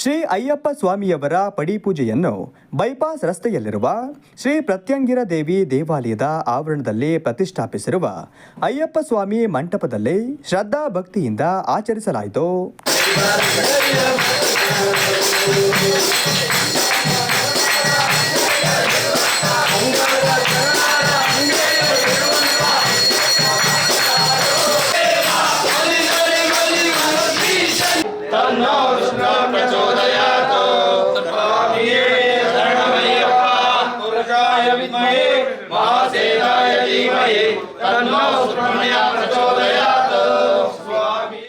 ಶ್ರೀ ಅಯ್ಯಪ್ಪ ಸ್ವಾಮಿಯವರ ಪಡಿಪೂಜೆಯನ್ನು ಬೈಪಾಸ್ ರಸ್ತೆಯಲ್ಲಿರುವ ಶ್ರೀ ಪ್ರತ್ಯಂಗಿರ ದೇವಿ ದೇವಾಲಯದ ಆವರಣದಲ್ಲಿ ಪ್ರತಿಷ್ಠಾಪಿಸಿರುವ ಅಯ್ಯಪ್ಪ ಸ್ವಾಮಿ ಮಂಟಪದಲ್ಲಿ ಶ್ರದ್ಧಾ ಭಕ್ತಿಯಿಂದ ಆಚರಿಸಲಾಯಿತು No.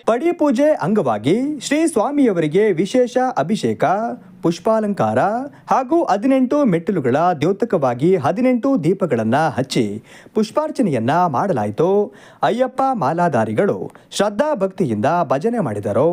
ಪಡಿಪೂಜೆ ಅಂಗವಾಗಿ ಶ್ರೀ ಸ್ವಾಮಿಯವರಿಗೆ ವಿಶೇಷ ಅಭಿಷೇಕ, ಪುಷ್ಪಾಲಂಕಾರ ಹಾಗೂ ಹದಿನೆಂಟು ಮೆಟ್ಟಿಲುಗಳ ದ್ಯೋತಕವಾಗಿ ಹದಿನೆಂಟು ದೀಪಗಳನ್ನು ಹಚ್ಚಿ ಪುಷ್ಪಾರ್ಚನೆಯನ್ನ ಮಾಡಲಾಯಿತು. ಅಯ್ಯಪ್ಪ ಮಾಲಾಧಾರಿಗಳು ಶ್ರದ್ಧಾ ಭಕ್ತಿಯಿಂದ ಭಜನೆ ಮಾಡಿದರು.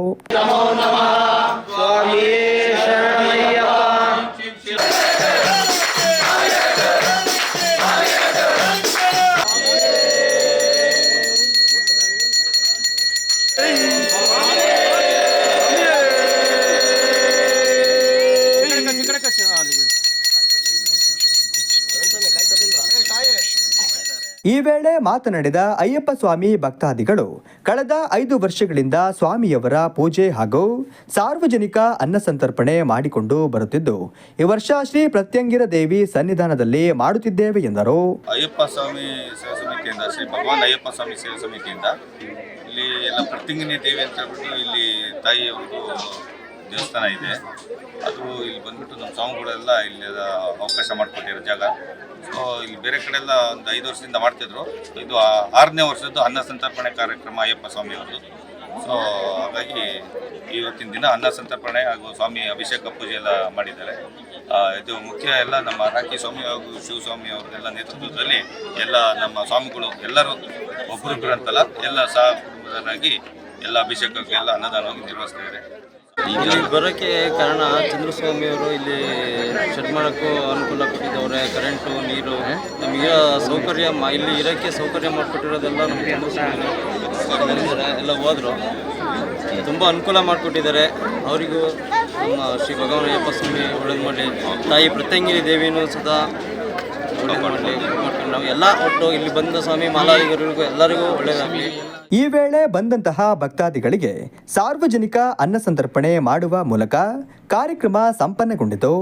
ಈ ವೇಳೆ ಮಾತನಾಡಿದ ಅಯ್ಯಪ್ಪ ಸ್ವಾಮಿ ಭಕ್ತಾದಿಗಳು, ಕಳೆದ ಐದು ವರ್ಷಗಳಿಂದ ಸ್ವಾಮಿಯವರ ಪೂಜೆ ಹಾಗೂ ಸಾರ್ವಜನಿಕ ಅನ್ನ ಸಂತರ್ಪಣೆ ಮಾಡಿಕೊಂಡು ಬರುತ್ತಿದ್ದು, ಈ ವರ್ಷ ಶ್ರೀ ಪ್ರತ್ಯಂಗಿರ ದೇವಿ ಸನ್ನಿಧಾನದಲ್ಲಿ ಮಾಡುತ್ತಿದ್ದೇವೆ ಎಂದರು. ಅಯ್ಯಪ್ಪ ಸ್ವಾಮಿ ಸೇವಾ ಸಮಿತಿಯಿಂದ, ಶ್ರೀ ಭಗವಾನ್ ಅಯ್ಯಪ್ಪ ಸ್ವಾಮಿ ಸೇವಾ ಸಮಿತಿಯಿಂದ, ಇಲ್ಲಿ ಎಲ್ಲ ಪ್ರತ್ಯಂಗಿನಿ ದೇವಿ ಅಂತ ಹೇಳ್ಬಿಟ್ಟು ಇಲ್ಲಿ ತಾಯಿಯವ್ರದ್ದು ದೇವಸ್ಥಾನ ಇದೆ. ಅದು ಇಲ್ಲಿ ಬಂದ್ಬಿಟ್ಟು ನಮ್ಮ ಸ್ವಾಮಿಗಳೆಲ್ಲ ಇಲ್ಲಿ ಅವಕಾಶ ಮಾಡಿಕೊಟ್ಟಿರೋ ಜಾಗ. ಸೊ ಇಲ್ಲಿ ಬೇರೆ ಕಡೆ ಎಲ್ಲ ಒಂದು ಐದು ವರ್ಷದಿಂದ ಮಾಡ್ತಿದ್ರು. ಇದು ಆರನೇ ವರ್ಷದ್ದು ಅನ್ನ ಸಂತರ್ಪಣೆ ಕಾರ್ಯಕ್ರಮ ಅಯ್ಯಪ್ಪ ಸ್ವಾಮಿಯವ್ರದ್ದು ಸೊ ಹಾಗಾಗಿ ಇವತ್ತಿನ ದಿನ ಅನ್ನ ಸಂತರ್ಪಣೆ ಹಾಗೂ ಸ್ವಾಮಿ ಅಭಿಷೇಕ ಪೂಜೆ ಎಲ್ಲ ಮಾಡಿದ್ದಾರೆ. ಇದು ಮುಖ್ಯ ಎಲ್ಲ ನಮ್ಮ ರಾಕಿ ಸ್ವಾಮಿ ಹಾಗೂ ಶಿವಸ್ವಾಮಿ ಅವರೆಲ್ಲ ನೇತೃತ್ವದಲ್ಲಿ ಎಲ್ಲ ನಮ್ಮ ಸ್ವಾಮಿಗಳು ಎಲ್ಲರೂ ಒಬ್ಬರಿಬ್ಬರು ಅಂತಲ್ಲ ಎಲ್ಲ ಸಹ ಎಲ್ಲ ಅಭಿಷೇಕಕ್ಕೆ ಎಲ್ಲ ಅನ್ನದಾನವಾಗಿ ನಿರ್ವಹಿಸ್ತಿದ್ದಾರೆ. ಇಲ್ಲಿ ಬರೋಕ್ಕೆ ಕಾರಣ ಚಂದ್ರಸ್ವಾಮಿ ಅವರು ಇಲ್ಲಿ ಶೆಡ್ ಮಾಡೋಕ್ಕೂ ಅನುಕೂಲ ಕೊಟ್ಟಿದ್ದವ್ರೆ, ಕರೆಂಟು, ನೀರು. ನಮಗೆ ಸೌಕರ್ಯ ಇಲ್ಲಿ ಇರೋಕ್ಕೆ ಸೌಕರ್ಯ ಮಾಡಿಕೊಟ್ಟಿರೋದೆಲ್ಲ ನಮಗೆ ಎಲ್ಲ ಹೋದರು. ತುಂಬ ಅನುಕೂಲ ಮಾಡಿಕೊಟ್ಟಿದ್ದಾರೆ. ಅವರಿಗೂ ನಮ್ಮ ಶ್ರೀ ಭಗವಾನ್ ಅಯ್ಯಪ್ಪ ಸ್ವಾಮಿ ಒಳ್ಳೇದು ಮಾಡಿ ತಾಯಿ ಪ್ರತ್ಯಂಗಿರಿ ದೇವಿನೂ ಸದಾ ಒಳ್ಳೇದು ಮಾಡಲಿ. ನಾವು ಎಲ್ಲ ಒಟ್ಟು ಇಲ್ಲಿ ಬಂದ ಸ್ವಾಮಿ ಮಾಲಾಯಿಗರಿಗೂ ಎಲ್ಲರಿಗೂ ಒಳ್ಳೇದಾಗಲಿ. ಈ ವೇಳೆ ಬಂದಂತಹ ಭಕ್ತಾದಿಗಳಿಗೆ ಸಾರ್ವಜನಿಕ ಅನ್ನಸಂತರ್ಪಣೆ ಮಾಡುವ ಮೂಲಕ ಕಾರ್ಯಕ್ರಮ ಸಂಪನ್ನಗೊಂಡಿತು.